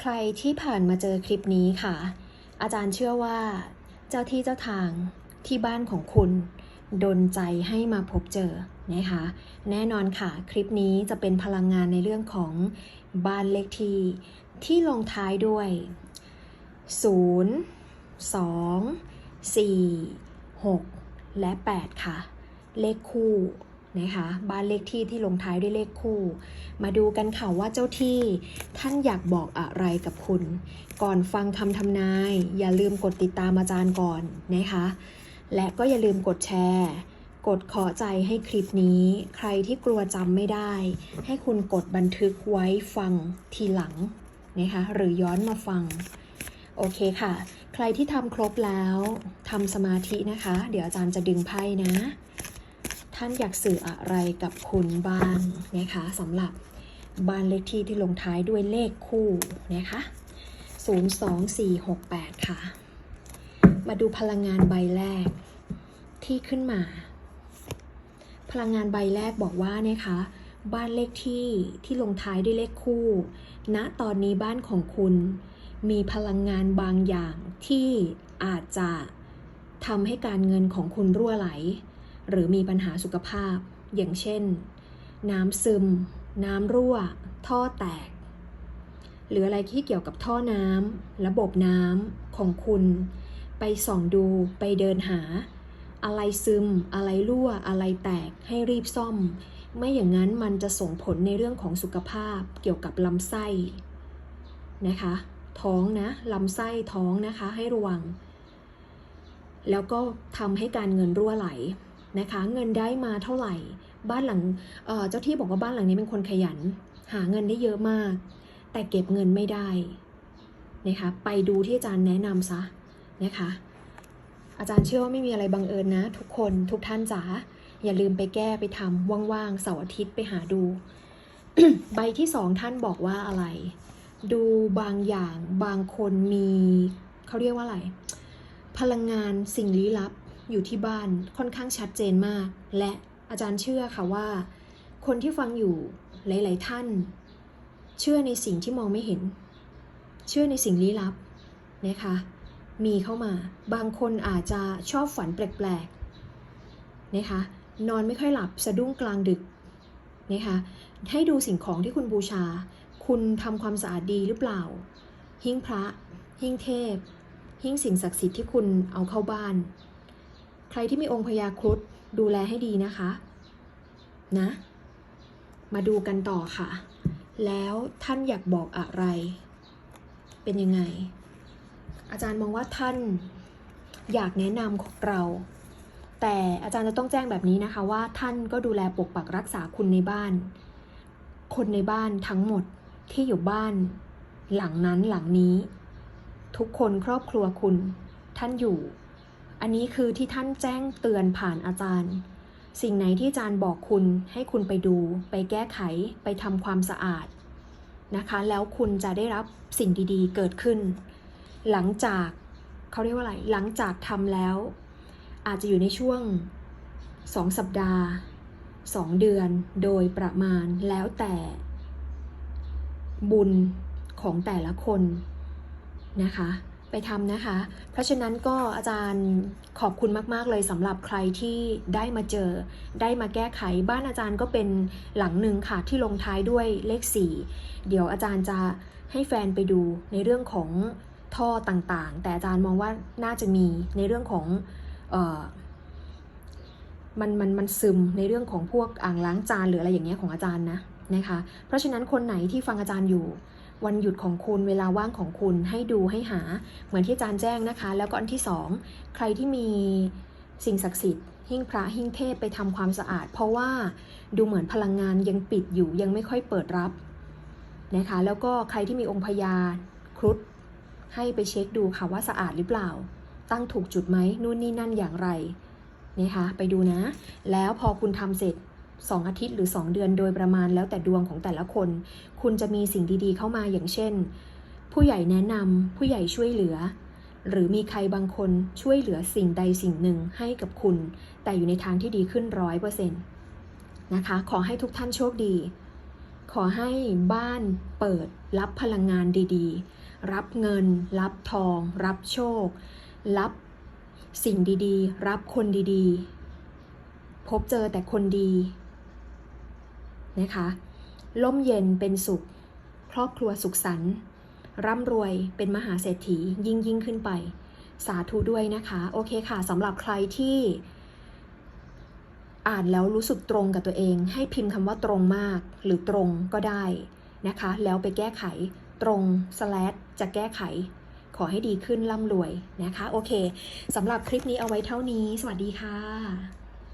ใครที่ผ่านมาเจอคลิปนี้ค่ะ อาจารย์เชื่อว่า เจ้าที่เจ้าทางที่บ้านของคุณดนใจให้มาพบเจอนะคะ แน่นอนค่ะ คลิปนี้จะเป็นพลังงานในเรื่องของบ้านเลขที่ที่ลงท้ายด้วย 0 2 4 6 และ 8 ค่ะ เลขคู่ นะคะบ้านเลขที่ที่ลงท้ายด้วยเลขคู่ มาดูกันค่ะว่าเจ้าที่ท่านอยากบอกอะไรกับคุณ ก่อนฟังคำทำนาย อย่าลืมกดติดตามอาจารย์ก่อนนะคะ และก็อย่าลืมกดแชร์ กดขอใจให้คลิปนี้ ใครที่กลัวจำไม่ได้ ให้คุณกดบันทึกไว้ฟังทีหลังนะคะหรือย้อนมาฟังโอเคค่ะ ใครที่ทำครบแล้วทำสมาธินะคะ เดี๋ยวอาจารย์จะดึงไพ่นะ ท่านอยากสื่ออะไรกับคุณบ้างนะคะสำหรับบ้านเลขที่ที่ลงท้ายด้วยเลขคู่นะคะ02468 ค่ะ มาดูพลังงานใบแรกที่ขึ้นมา พลังงานใบแรกบอกว่านะคะบ้านเลขที่ที่ลงท้ายด้วยเลขคู่ณตอนนี้บ้านของคุณ มีพลังงานบางอย่างที่อาจจะทำให้การเงินของคุณรั่วไหล หรือมีปัญหาสุขภาพ อย่างเช่น น้ำซึม น้ำรั่ว ท่อแตก หรืออะไรที่เกี่ยวกับท่อน้ำระบบน้ำของคุณ ไปส่องดูไปเดินหา อะไรซึม อะไรรั่ว อะไรแตกให้รีบซ่อม ไม่อย่างนั้นมันจะส่งผลในเรื่องของสุขภาพเกี่ยวกับลำไส้นะคะ ท้องนะลำไส้ท้องนะคะให้ระวังแล้วก็ทำให้การเงินรั่วไหล นะคะ เงินได้มาเท่าไหร่ บ้านหลังเเจ้าที่บอกว่าบ้านหลังนี้เป็นคนขยัน หาเงินได้เยอะมาก แต่เก็บเงินไม่ได้นะคะไปดูที่อาจารย์แนะนำซะนะคะ อาจารย์เชื่อว่าไม่มีอะไรบังเอิญนะ ทุกคนทุกท่านจ๋าอย่าลืมไปแก้ไปทำว่างๆเสาร์อาทิตย์ไปหาดู ใบที่สองท่านบอกว่าอะไร ดูบางอย่างบางคนมีเขาเรียกว่าอะไร พลังงานสิ่งลี้ลับ อยู่ที่บ้านค่อนข้างชัดเจนมาก และอาจารย์เชื่อค่ะว่า คนที่ฟังอยู่หลาย ๆ ท่าน เชื่อในสิ่งที่มองไม่เห็น เชื่อในสิ่งลี้ลับนะคะมีเข้ามาบางคนอาจจะชอบฝันแปลก ๆ นะคะนอนไม่ค่อยหลับสะดุ้งกลางดึกนะคะให้ดูสิ่งของที่คุณบูชา คุณทำความสะอาดดีหรือเปล่า หิ้งพระ หิ้งเทพ หิ้งสิ่งศักดิ์สิทธิ์ที่คุณเอาเข้าบ้าน ใครที่มีองค์พญาครุฑดูแลให้ดีนะคะ นะ มาดูกันต่อค่ะ แล้วท่านอยากบอกอะไร เป็นยังไง อาจารย์มองว่าท่านอยากแนะนำเรา แต่อาจารย์จะต้องแจ้งแบบนี้นะคะว่าท่านก็ดูแลปกปักรักษาคุณในบ้าน คนในบ้านทั้งหมดที่อยู่บ้าน หลังนั้นหลังนี้ ทุกคนครอบครัวคุณ ท่านอยู่ อันนี้คือที่ท่านแจ้งเตือนผ่านอาจารย์ สิ่งไหนที่อาจารย์บอกคุณให้คุณไปดู ไปแก้ไข ไปทำความสะอาดนะคะ แล้วคุณจะได้รับสิ่งดีๆ เกิดขึ้น หลังจากเขาเรียกว่าอะไร หลังจากทำแล้ว อาจจะอยู่ในช่วง 2 สัปดาห์ 2 เดือนโดยประมาณแล้วแต่บุญของแต่ละคนนะคะ ไปทำนะคะ เพราะฉะนั้นก็อาจารย์ขอบคุณมาก ๆ เลยสำหรับใครที่ได้มาเจอ ได้มาแก้ไขบ้านอาจารย์ก็เป็นหลังหนึ่งค่ะที่ลงท้ายด้วยเลข 4 เดี๋ยวอาจารย์จะให้แฟนไปดูในเรื่องของท่อต่างๆ แต่อาจารย์มองว่าน่าจะมีในเรื่องของออมันมันมันซึมในเรื่องของพวกอ่างล้างจานหรืออะไรอย่างเงี้ยของอาจารย์นะนะคะ เพราะฉะนั้นคนไหนที่ฟังอาจารย์อยู่ วันหยุดของคุณเวลาว่างของคุณให้ดูให้หา เหมือนที่อาจารย์แจ้งนะคะ แล้วก็อันที่สองใครที่มีสิ่งศักดิ์สิทธิ์หิ้งพระหิ้งเทพไปทำความสะอาด เพราะว่าดูเหมือนพลังงานยังปิดอยู่ยังไม่ค่อยเปิดรับนะคะแล้วก็ใครที่มีองค์พญาครุฑให้ไปเช็คดูค่ะว่าสะอาดหรือเปล่า ตั้งถูกจุดไหมนู่นนี่นั่นอย่างไรนะคะไปดูนะ แล้วพอคุณทำเสร็จ 2 อาทิตย์หรือ 2 เดือนโดยประมาณแล้วแต่ดวงของแต่ละคน คุณจะมีสิ่งดีๆเข้ามาอย่างเช่น ผู้ใหญ่แนะนำผู้ใหญ่ช่วยเหลือ หรือมีใครบางคนช่วยเหลือสิ่งใดสิ่งหนึ่งให้กับคุณ แต่อยู่ในทางที่ดีขึ้นร้อยเปอร์เซ็นต์นะคะ ขอให้ทุกท่านโชคดี ขอให้บ้านเปิดรับพลังงานดีๆ รับเงิน รับทอง รับโชค รับสิ่งดีๆ รับคนดีๆ พบเจอแต่คนดี นะคะล่มเย็นเป็นสุข ครอบครัวสุขสันต์ร่ำรวยเป็นมหาเศรษฐียิ่งยิ่งขึ้นไป สาธุด้วยนะคะ โอเคค่ะสำหรับใครที่อ่านแล้วรู้สึกตรงกับตัวเอง ให้พิมพ์คำว่าตรงมากหรือตรงก็ได้นะคะ แล้วไปแก้ไขตรง slash จะแก้ไข ขอให้ดีขึ้นร่ำรวยนะคะ โอเคสำหรับคลิปนี้เอาไว้เท่านี้ สวัสดีค่ะ